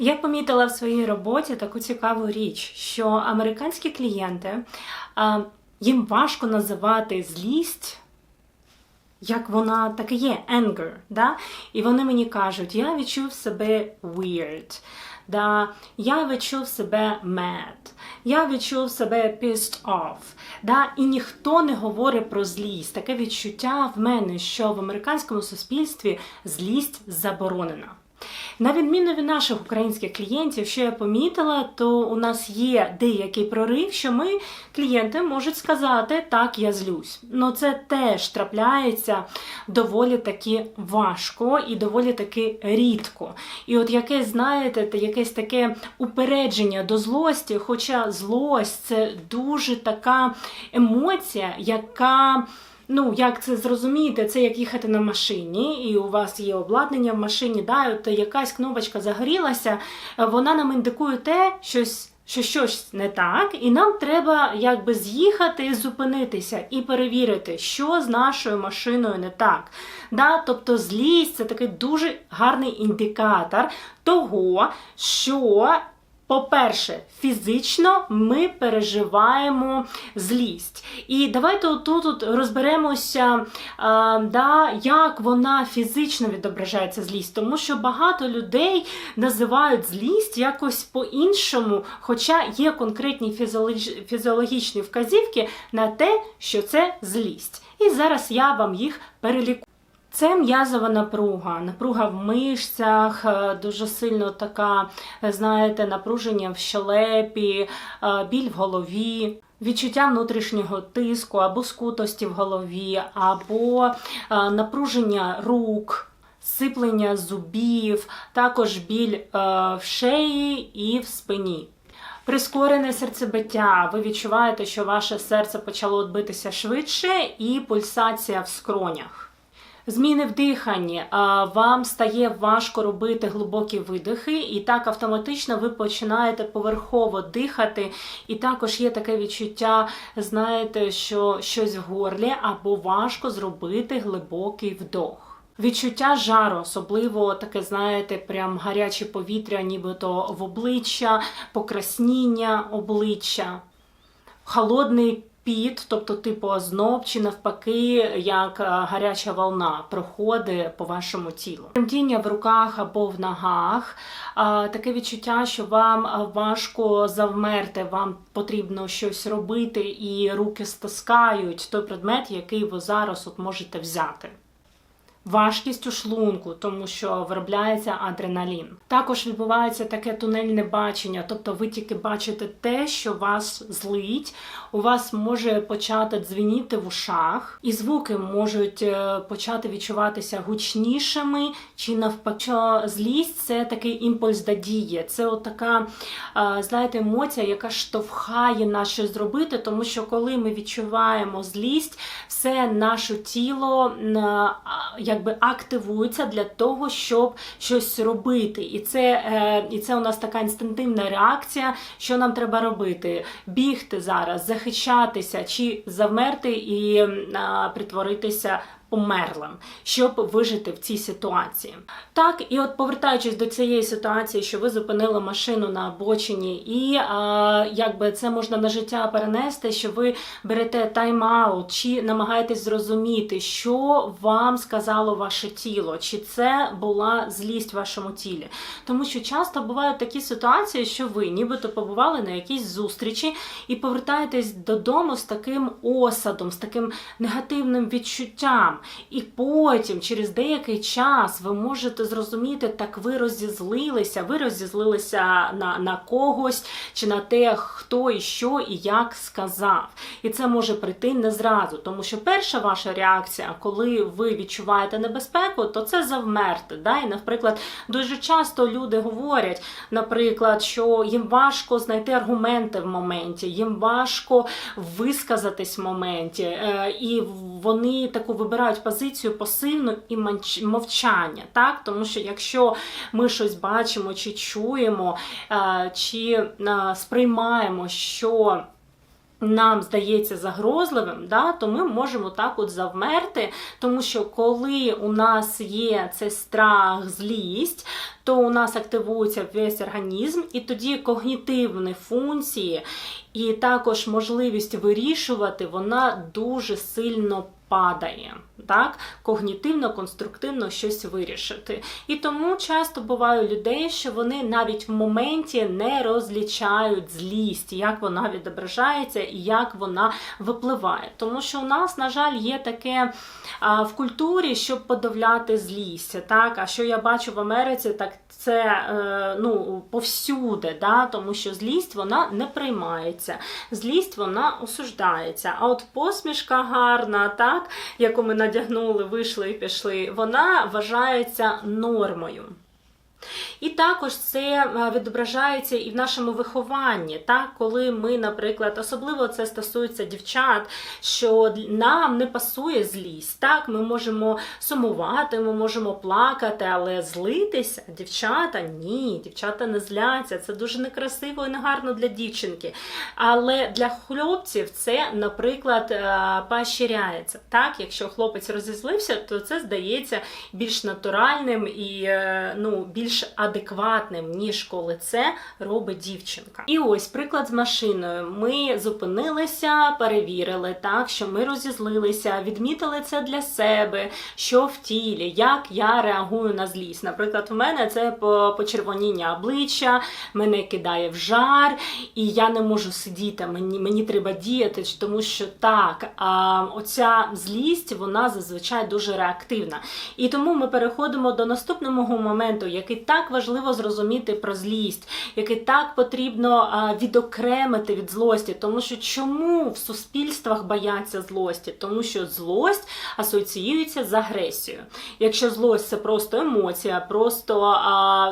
Я помітила в своїй роботі таку цікаву річ, що американські клієнти їм важко називати злість. Як вона так і є, anger, да? І вони мені кажуть, я відчув себе weird, да? я відчув себе mad, я відчув себе pissed off. Да? І ніхто не говорить про злість. Таке відчуття в мене, що в американському суспільстві злість заборонена. На відміну від наших українських клієнтів, що я помітила, то у нас є деякий прорив, що ми, клієнти, можуть сказати, так, я злюсь. Ну це теж трапляється доволі таки важко і доволі таки рідко. І от якесь, знаєте, якесь таке упередження до злості, хоча злость це дуже така емоція, яка. Ну, як це зрозуміти? Це як їхати на машині, і у вас є обладнання в машині, да, от якась кнопочка загорілася, вона нам індикує те, щось. Що щось не так, і нам треба якби з'їхати, зупинитися і перевірити, що з нашою машиною не так. Да? Тобто злість це такий дуже гарний індикатор того, що по-перше, фізично ми переживаємо злість. І давайте тут от розберемося, а, да, як вона фізично відображається злість, тому що багато людей називають злість якось по-іншому, хоча є конкретні фізіологічні вказівки на те, що це злість. І зараз я вам їх перелікую. Це м'язова напруга, напруга в мишцях, е, дуже сильно така, е, знаєте, напруження в щелепі, е, біль в голові. Відчуття внутрішнього тиску або скутості в голові, або напруження рук, сиплення зубів, також біль в шиї і в спині. Прискорене серцебиття. Ви відчуваєте, що ваше серце почало битися швидше, і пульсація в скронях. Зміни в диханні, вам стає важко робити глибокі видихи, і так автоматично ви починаєте поверхово дихати. І також є таке відчуття, знаєте, що щось в горлі або важко зробити глибокий вдох. Відчуття жару, особливо таке, знаєте, прям гаряче повітря, нібито в обличчя, покрасніння обличчя, холодний піт, тобто типу озноб, чи навпаки, як е, гаряча волна проходить по вашому тілу. Тремтіння в руках або в ногах, таке відчуття, що вам важко завмерти, вам потрібно щось робити, і руки стискають той предмет, який ви зараз от можете взяти важкість у шлунку, тому що виробляється адреналін. Також відбувається таке тунельне бачення, тобто ви тільки бачите те, що вас злить, у вас може почати дзвеніти в ушах, і звуки можуть е, почати відчуватися гучнішими чи навпаки. Злість це такий імпульс до дії. Це от така, е, знаєте, емоція, яка штовхає нас щось зробити, тому що коли ми відчуваємо злість, все наше тіло як якби активуються для того, щоб щось робити. І це е, і це у нас така інстинктивна реакція, що нам треба робити: бігти зараз, захищатися чи завмерти і притворитися померлим, щоб вижити в цій ситуації. Так, і от повертаючись до цієї ситуації, що ви зупинили машину на обочині, і а, якби це можна на життя перенести, що ви берете тайм-аут, чи намагаєтесь зрозуміти, що вам сказало ваше тіло, чи це була злість в вашому тілі. Тому що часто бувають такі ситуації, що ви нібито побували на якійсь зустрічі і повертаєтесь додому з таким осадом, з таким негативним відчуттям. І потім, через деякий час, ви можете зрозуміти, так ви розізлилися, ви розізлилися на, на когось чи на те, хто і що і як сказав. І це може прийти не зразу, тому що перша ваша реакція, коли ви відчуваєте небезпеку, то це завмерти. Да? І, наприклад, дуже часто люди говорять, наприклад, що їм важко знайти аргументи в моменті, їм важко висказатись в моменті, е, і вони таку вибирають обирають позицію пасивну і мовчання. Так? Тому що якщо ми щось бачимо чи чуємо, е, чи е, сприймаємо, що нам здається загрозливим, да, то ми можемо так от завмерти, тому що коли у нас є цей страх, злість, то у нас активується весь організм, і тоді когнітивні функції, і також можливість вирішувати, вона дуже сильно падає. Так, когнітивно, конструктивно щось вирішити. І тому часто буває у людей, що вони навіть в моменті не розлічають злість, як вона відображається і як вона випливає. Тому що у нас, на жаль, є таке а, в культурі, щоб подавляти злість. Так? А що я бачу в Америці, так це е, ну, повсюди, да? тому що злість вона не приймається, злість вона осуждається. А от посмішка гарна, так, яку ми надягнули, вийшли і пішли, вона вважається нормою. І також це е, відображається і в нашому вихованні, так, коли ми, наприклад, особливо це стосується дівчат, що нам не пасує злість. Так, ми можемо сумувати, ми можемо плакати, але злитися дівчата ні, дівчата не зляться. Це дуже некрасиво і негарно для дівчинки. Але для хлопців це, наприклад, е, поощряється. Так, якщо хлопець розізлився, то це здається більш натуральним і е, ну, більш адекватним, ніж коли це робить дівчинка. І ось приклад з машиною. Ми зупинилися, перевірили, так, що ми розізлилися, відмітили це для себе, що в тілі, як я реагую на злість. Наприклад, у мене це почервоніння обличчя, мене кидає в жар, і я не можу сидіти. Мені мені треба діяти, тому що так, а, оця злість, вона зазвичай дуже реактивна. І тому ми переходимо до наступного моменту, який так важливо зрозуміти про злість, який так потрібно відокремити від злості, тому що чому в суспільствах бояться злості? Тому що злость асоціюється з агресією. Якщо злость це просто емоція, просто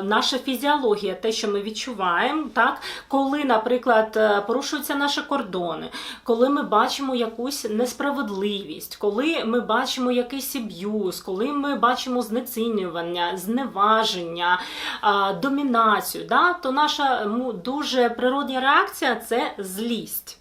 наша фізіологія, те, що ми відчуваємо, так коли, наприклад, е, порушуються наші кордони, коли ми бачимо якусь несправедливість, коли ми бачимо якийсь аб'юз, коли ми бачимо знецінювання, зневаження, домінацію, да, то наша дуже природня реакція це злість.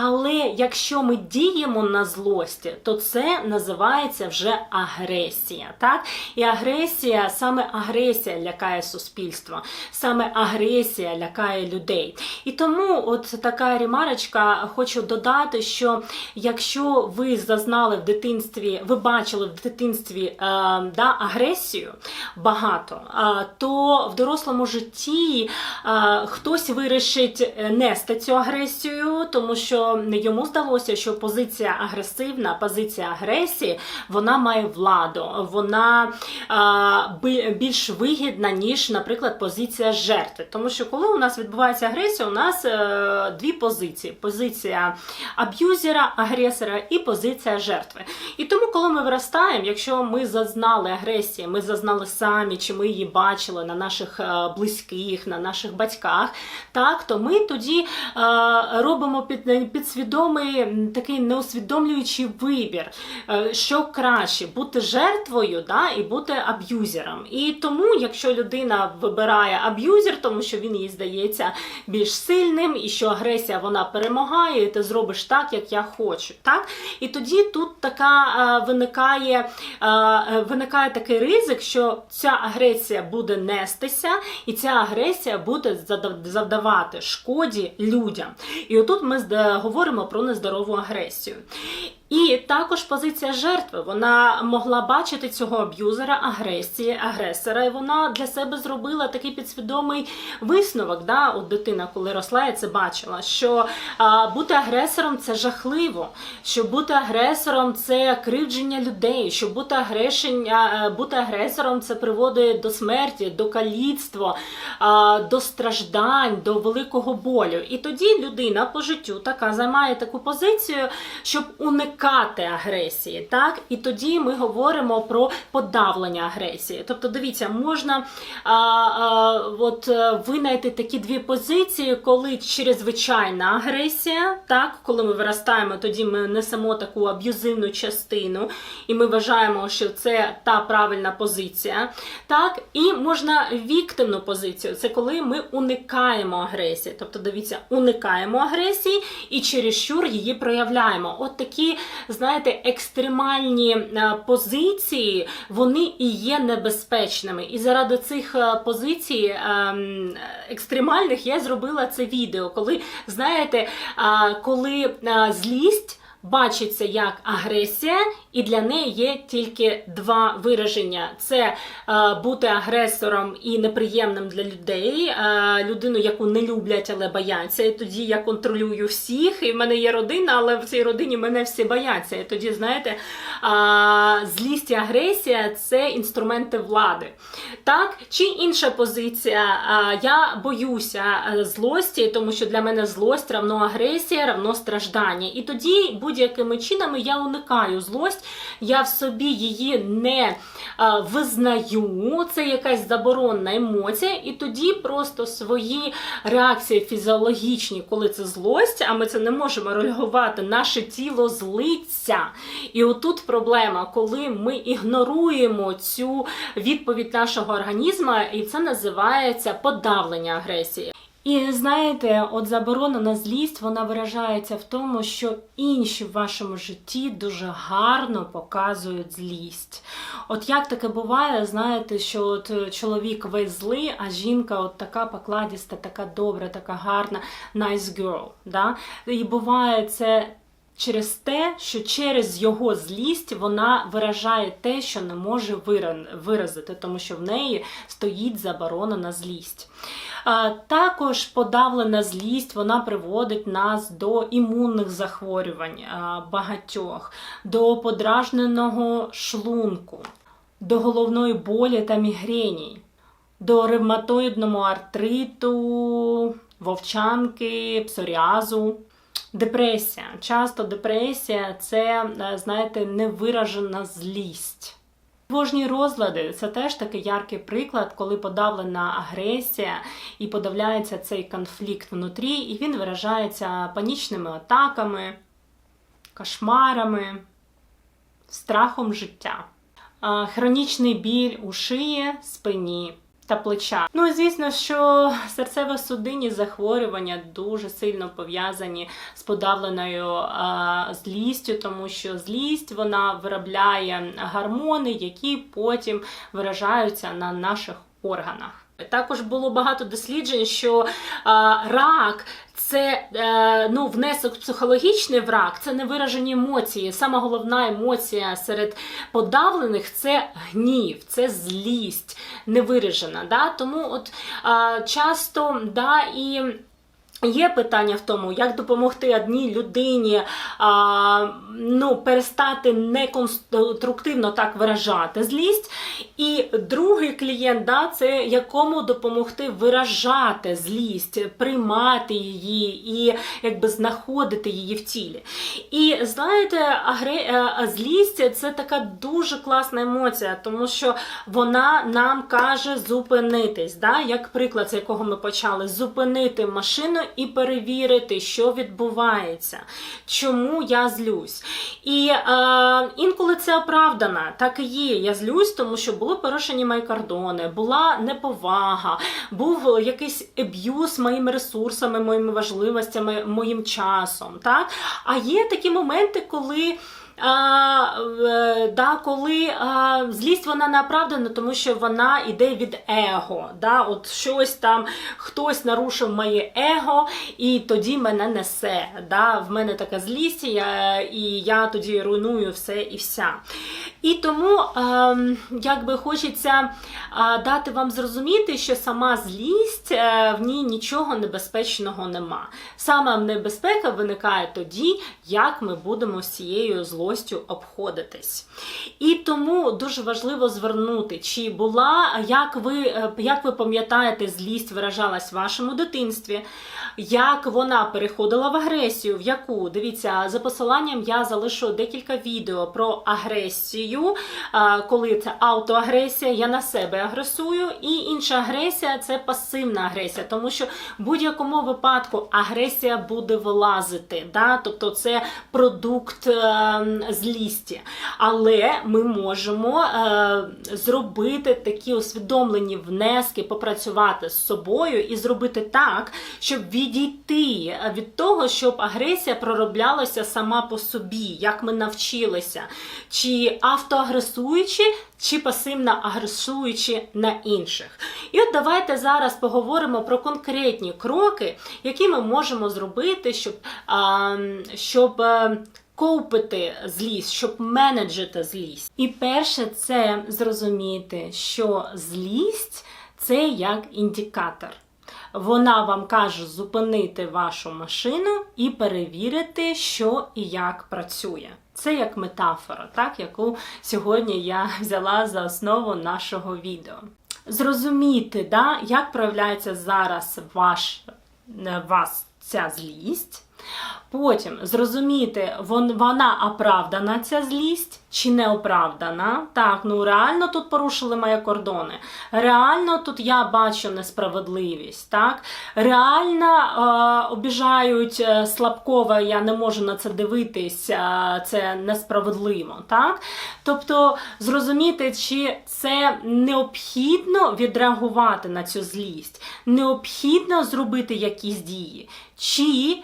Але якщо ми діємо на злості, то це називається вже агресія. Так? І агресія, саме агресія лякає суспільство, саме агресія лякає людей. І тому, от така ремарочка, хочу додати, що якщо ви зазнали в дитинстві, ви бачили в дитинстві е, да, агресію багато, е, то в дорослому житті е, хтось вирішить нести цю агресію, тому що йому здалося, що позиція агресивна, позиція агресії, вона має владу, вона а, більш вигідна, ніж, наприклад, позиція жертви. Тому що коли у нас відбувається агресія, у нас е, дві позиції: позиція аб'юзера, агресора і позиція жертви. І тому, коли ми виростаємо, якщо ми зазнали агресії, ми зазнали самі, чи ми її бачили на наших е, близьких, на наших батьках, так, то ми тоді е, робимо під підсвідомий такий неусвідомлюючий вибір, е, що краще бути жертвою да, і бути аб'юзером. І тому, якщо людина вибирає аб'юзер, тому що він їй здається більш сильним, і що агресія вона перемагає, і ти зробиш так, як я хочу. Так? І тоді тут така е, виникає, е, виникає такий ризик, що ця агресія буде нестися, і ця агресія буде завдавати шкоді людям. І отут ми говоримо про нездорову агресію. І також позиція жертви. Вона могла бачити цього аб'юзера, агресії, агресора, і вона для себе зробила такий підсвідомий висновок. Да? От дитина, коли росла, я це бачила, що а, бути агресором це жахливо, що бути агресором це кривдження людей, що бути агрешення, бути агресором це приводить до смерті, до каліцтва, а, до страждань, до великого болю. І тоді людина по життю така займає таку позицію, щоб уникати уникати агресії, так? І тоді ми говоримо про подавлення агресії. Тобто, дивіться, можна а, а, от, е, винайти такі дві позиції, коли чрезвичайна агресія, так, коли ми виростаємо, тоді ми несемо таку аб'юзивну частину, і ми вважаємо, що це та правильна позиція. Так, і можна віктивну позицію. Це коли ми уникаємо агресії. Тобто, дивіться, уникаємо агресії і чересчур її проявляємо. От такі, знаєте, екстремальні е, позиції, вони і є небезпечними. І заради цих е, позицій ем, екстремальних я зробила це відео, коли, знаєте, коли злість. Бачиться як агресія, і для неї є тільки два вираження: це е, бути агресором і неприємним для людей, е, людину, яку не люблять, але бояться. І тоді я контролюю всіх, і в мене є родина, але в цій родині мене всі бояться. І тоді, знаєте, е, злість і агресія це інструменти влади. Так, чи інша позиція? Е, я боюся е, злості, тому що для мене злость равно агресія, равно страждання. І тоді будь-якими чинами я уникаю злость, я в собі її не а, визнаю, це якась заборонна емоція, і тоді просто свої реакції фізіологічні, коли це злость, а ми це не можемо реагувати, наше тіло злиться. І отут проблема, коли ми ігноруємо цю відповідь нашого організму, і це називається подавлення агресії. І знаєте, от заборона на злість вона виражається в тому, що інші в вашому житті дуже гарно показують злість. От як таке буває, знаєте, що от чоловік весь злий, а жінка от така покладіста, така добра, така гарна, nice girl. Да? І буває це. Через те, що через його злість вона виражає те, що не може виразити, тому що в неї стоїть заборона на злість. Також подавлена злість вона приводить нас до імунних захворювань багатьох, до подражненого шлунку, до головної болі та мігрені, до ревматоїдного артриту, вовчанки, псоріазу. Депресія. Часто депресія це, знаєте, невиражена злість. Тривожні розлади це теж такий яркий приклад, коли подавлена агресія і подавляється цей конфлікт внутрі, і він виражається панічними атаками, кошмарами, страхом життя. Хронічний біль у шиї, спині та плеча. Ну і звісно, що серцево-судинні захворювання дуже сильно пов'язані з подавленою а, злістю, тому що злість вона виробляє гормони, які потім виражаються на наших органах. Також було багато досліджень, що а, рак це е, ну, внесок психологічний в рак, це невиражені емоції. Сама головна емоція серед подавлених це гнів, це злість невиражена. Да? Тому от часто да, і. Є питання в тому, як допомогти одній людині а, ну, перестати неконструктивно так виражати злість. І другий клієнт, да, це якому допомогти виражати злість, приймати її і якби знаходити її в тілі. І знаєте, агре... Е, злість це така дуже класна емоція, тому що вона нам каже зупинитись. Да? Як приклад, з якого ми почали, зупинити машину і перевірити, що відбувається, чому я злюсь. І е, інколи це оправдано, так і є. Я злюсь, тому що були порушені мої кордони, була неповага, був якийсь еб'юз моїми ресурсами, моїми важливостями, моїм часом. Так? А є такі моменти, коли да, коли злість вона не тому що вона йде від его. Да? От щось там хтось нарушив моє его, і тоді мене несе. Да? В мене така злість, і я тоді руйную все і вся. І тому а, якби хочеться дати вам зрозуміти, що сама злість а, в ній нічого небезпечного нема. Сама небезпека виникає тоді, як ми будемо з цією злостю злостю обходитесь. І тому дуже важливо звернути, чи була, як ви, е, як ви пам'ятаєте, злість виражалась в вашому дитинстві, як вона переходила в агресію, в яку дивіться, за посиланням я залишу декілька відео про агресію, коли це автоагресія, я на себе агресую, і інша агресія це пасивна агресія, тому що в будь-якому випадку агресія буде вилазити, да? тобто це продукт е, злісті. Але ми можемо е, зробити такі усвідомлені внески, попрацювати з собою і зробити так, щоб відійти від того, щоб агресія пророблялася сама по собі, як ми навчилися, чи автоагресуючи, чи пасивно агресуючи на інших. І от давайте зараз поговоримо про конкретні кроки, які ми можемо зробити, щоб, а, щоб Коупити злість, щоб менеджити злість. І перше, це зрозуміти, що злість це як індикатор. Вона вам каже зупинити вашу машину і перевірити, що і як працює. Це як метафора, так, яку сьогодні я взяла за основу нашого відео. Зрозуміти, да, як проявляється зараз ваш, е, вас ця злість. Потім зрозуміти, вона оправдана ця злість чи не оправдана. Так, ну реально тут порушили мої кордони. Реально тут я бачу несправедливість. Так? Реально е, обіжають е, слабкого, я не можу на це дивитись, е, це несправедливо. Так? Тобто зрозуміти, чи це необхідно відреагувати на цю злість, необхідно зробити якісь дії. чи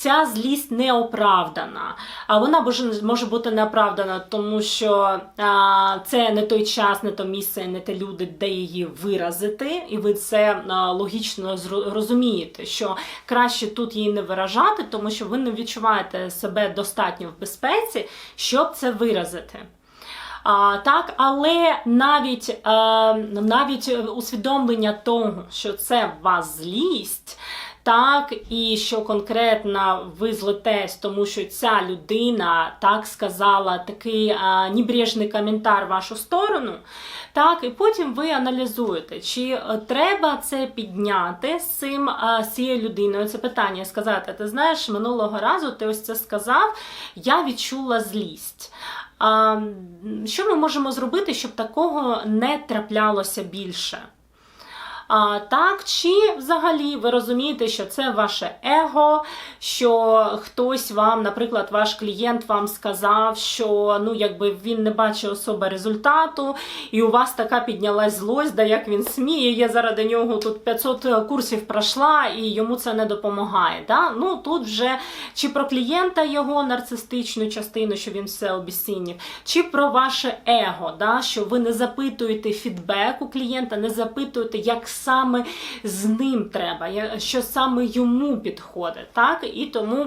Ця злість не оправдана. А вона може, бути неоправдана, тому що а, це не той час, не то місце, не те люди, де її виразити, і ви це а, логічно розумієте, що краще тут її не виражати, тому що ви не відчуваєте себе достатньо в безпеці, щоб це виразити. А, так, але навіть, а, навіть усвідомлення того, що це вас злість. Так, і що конкретно ви злитесь, тому що ця людина так сказала такий а, небрежний коментар в вашу сторону. Так, і потім ви аналізуєте, чи е, треба це підняти з цим з цією людиною. Це питання сказати: ти знаєш, минулого разу ти ось це сказав, я відчула злість. А, що ми можемо зробити, щоб такого не траплялося більше? А, так, чи взагалі ви розумієте, що це ваше его, що хтось вам, наприклад, ваш клієнт вам сказав, що ну, якби він не бачив особи результату, і у вас така піднялась злость, да як він сміє, я заради нього тут 500 курсів пройшла, і йому це не допомагає. Да? Ну, тут вже чи про клієнта його нарцистичну частину, що він все обіцінів, чи про ваше его, да? що ви не запитуєте фідбек у клієнта, не запитуєте, як саме з ним треба, що саме йому підходить. Так? І тому,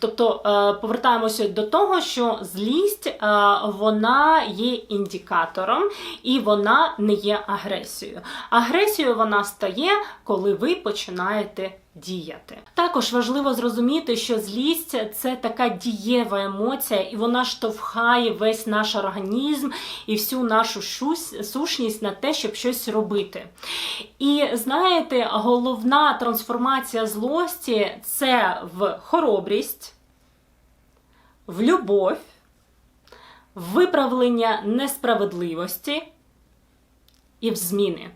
тобто, е, повертаємося до того, що злість е, вона є індикатором і вона не є агресією. Агресією вона стає, коли ви починаєте діяти. Також важливо зрозуміти, що злість це така дієва емоція, і вона штовхає весь наш організм і всю нашу сущність на те, щоб щось робити. І знаєте, головна трансформація злості це в хоробрість, в любов, виправлення несправедливості і в зміни.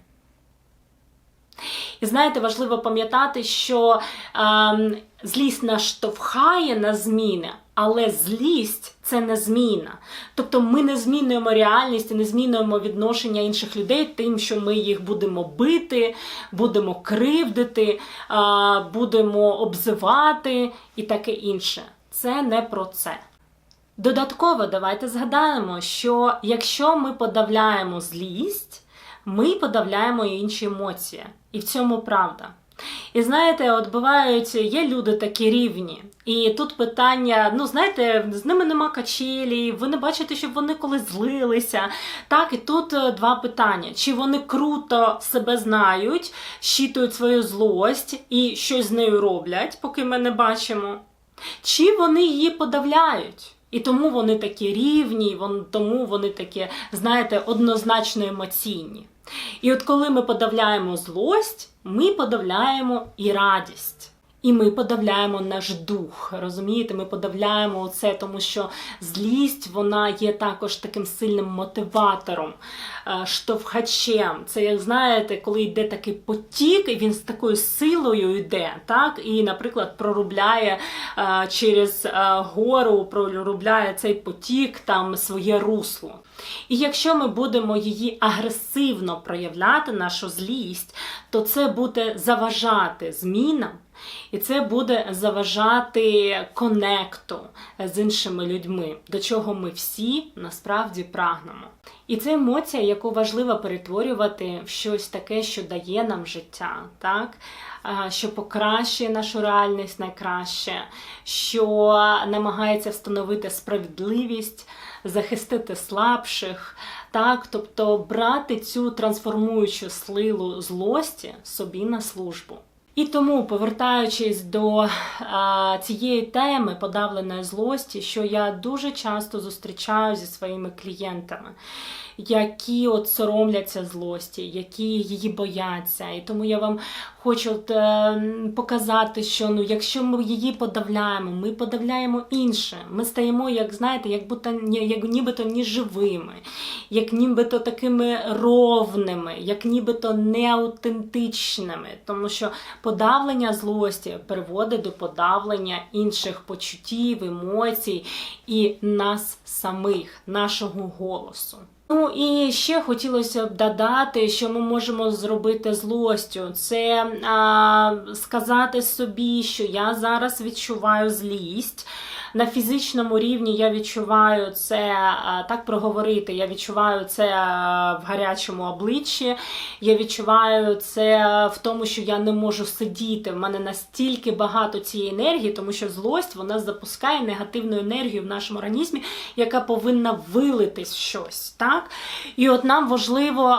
І знаєте, важливо пам'ятати, що е, злість нас штовхає на зміни, але злість це не зміна. Тобто ми не змінюємо реальність і не змінюємо відношення інших людей тим, що ми їх будемо бити, будемо кривдити, будемо обзивати і таке інше. Це не про це. Додатково давайте згадаємо, що якщо ми подавляємо злість, ми подавляємо інші емоції. І в цьому правда. І знаєте, от бувають, є люди такі рівні. І тут питання: ну знаєте, з ними нема качелі, ви не бачите, щоб вони колись злилися. Так, і тут е, два питання: чи вони круто себе знають, щитують свою злость і щось з нею роблять, поки ми не бачимо, чи вони її подавляють. І тому вони такі рівні, тому вони такі, знаєте, однозначно емоційні. І от коли ми подавляємо злость, ми подавляємо і радість. І ми подавляємо наш дух. Розумієте, ми подавляємо це, тому що злість вона є також таким сильним мотиватором, е, штовхачем. Це, як знаєте, коли йде такий потік, і він з такою силою йде, так? І, наприклад, прорубляє е, через е, гору, прорубляє цей потік там своє русло. І якщо ми будемо її агресивно проявляти, нашу злість, то це буде заважати змінам. І це буде заважати конекту з іншими людьми, до чого ми всі насправді прагнемо. І це емоція, яку важливо перетворювати в щось таке, що дає нам життя, так? що покращує нашу реальність найкраще, що намагається встановити справедливість, захистити слабших, так? тобто брати цю трансформуючу силу злості собі на службу. І тому, повертаючись до а, цієї теми подавленої злості, що я дуже часто зустрічаю зі своїми клієнтами, які от соромляться злості, які її бояться. І тому я вам хочу от, е, показати, що ну, якщо ми її подавляємо, ми подавляємо інше. Ми стаємо, як знаєте, як будто як нібито ніживими, як нібито такими ровними, як нібито неаутентичними. Тому що подавлення злості приводить до подавлення інших почуттів, емоцій і нас самих, нашого голосу. Ну і ще хотілося б додати, що ми можемо зробити злостю. Це а, сказати собі, що я зараз відчуваю злість на фізичному рівні я відчуваю це так проговорити. Я відчуваю це в гарячому обличчі. Я відчуваю це в тому, що я не можу сидіти. В мене настільки багато цієї енергії, тому що злость вона запускає негативну енергію в нашому організмі, яка повинна вилитись щось. так? І от нам важливо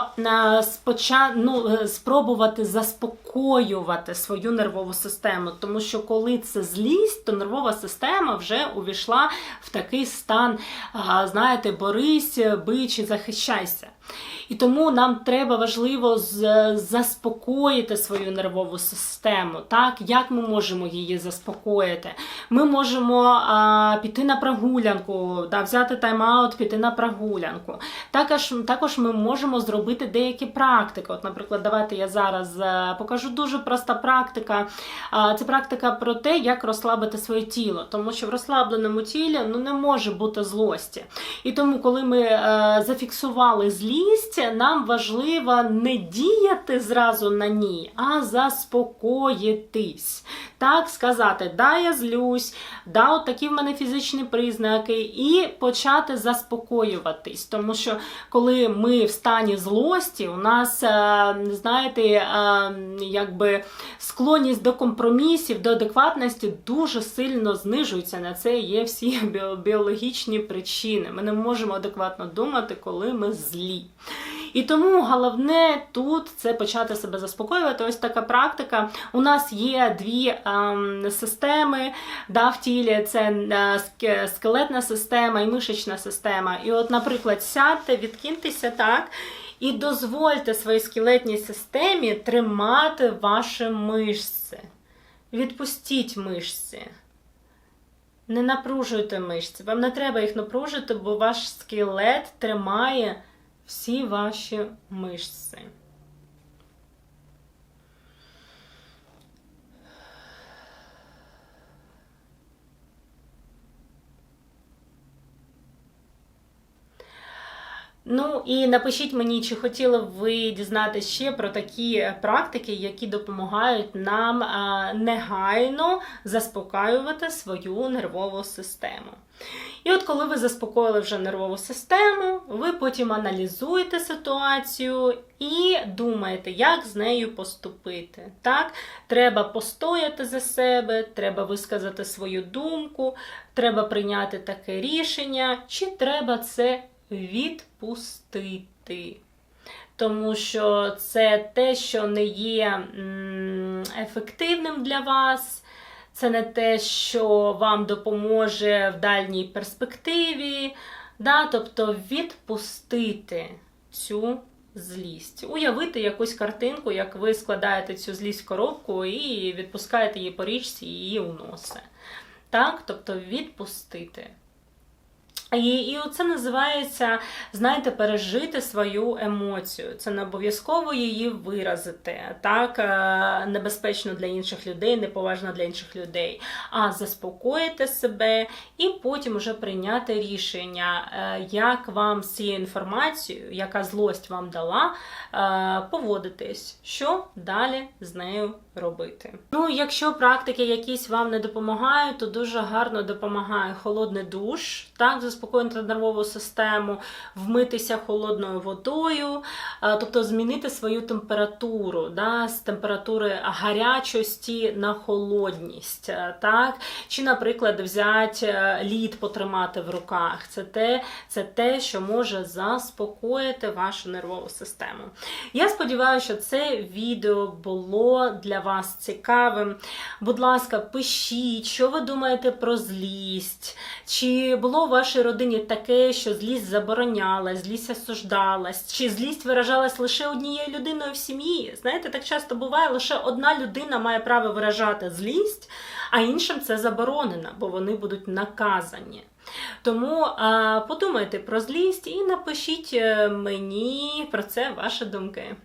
споча... ну, е, спробувати заспокоювати свою нервову систему, тому що коли це злість, то нервова система вже увійшла в такий стан, знаєте, борись, бич і захищайся. І тому нам треба важливо заспокоїти свою нервову систему. Так, Як ми можемо її заспокоїти? Ми можемо а, піти на прогулянку, да, взяти тайм-аут, піти на прогулянку. Також також ми можемо зробити деякі практики. От, Наприклад, давайте я зараз е, покажу дуже проста практика. А, Це практика про те, як розслабити своє тіло, тому що в розслабленому тілі ну, не може бути злості. І тому, коли ми а, е, зафіксували злість, злість, нам важливо не діяти зразу на ній, а заспокоїтись. Так сказати, да, я злюсь, да, от такі в мене фізичні признаки, і почати заспокоюватись. Тому що коли ми в стані злості, у нас, е, знаєте, е, якби склонність до компромісів, до адекватності дуже сильно знижується. На це є всі біологічні причини. Ми не можемо адекватно думати, коли ми злі. І тому головне тут це почати себе заспокоювати. Ось така практика. У нас є дві ем, системи да, в тілі: це е, скелетна система і мишечна система. І, от, наприклад, сядьте, відкиньтеся так. І дозвольте своїй скелетній системі тримати ваші мишці. Відпустіть мишці. Не напружуйте мишці. Вам не треба їх напружити, бо ваш скелет тримає всі ваші мишці. Ну і напишіть мені, чи хотіли б ви дізнатися ще про такі практики, які допомагають нам негайно заспокаювати свою нервову систему. І от коли ви заспокоїли вже нервову систему, ви потім аналізуєте ситуацію і думаєте, як з нею поступити. Так? Треба постояти за себе, треба висказати свою думку, треба прийняти таке рішення, чи треба це відпустити. Тому що це те, що не є ефективним для вас це не те, що вам допоможе в дальній перспективі. Да? Тобто відпустити цю злість. Уявити якусь картинку, як ви складаєте цю злість в коробку і відпускаєте її по річці і її уноси. Так? Тобто відпустити. І, і це називається, знаєте, пережити свою емоцію. Це не обов'язково її виразити. Так, е, небезпечно для інших людей, неповажно для інших людей. А заспокоїти себе і потім вже прийняти рішення, е, як вам з цією інформацією, яка злость вам дала, е, поводитись, що далі з нею робити. Ну, якщо практики якісь вам не допомагають, то дуже гарно допомагає холодний душ, так, заспокоїти нервову систему, вмитися холодною водою, е, тобто змінити свою температуру да, з температури гарячості на холодність. е, Так? Чи, наприклад, взяти е, лід потримати в руках. Це те, це те, що може заспокоїти вашу нервову систему. Я сподіваюся, що це відео було для вас цікавим. Будь ласка, пишіть, що ви думаєте про злість. Чи було у вашій родині таке, що злість заборонялась, злість осуждалась, чи злість виражалась лише однією людиною в сім'ї? Знаєте, так часто буває, лише одна людина має право виражати злість, а іншим це заборонено, бо вони будуть наказані. Тому подумайте про злість і напишіть е, мені про це ваші думки.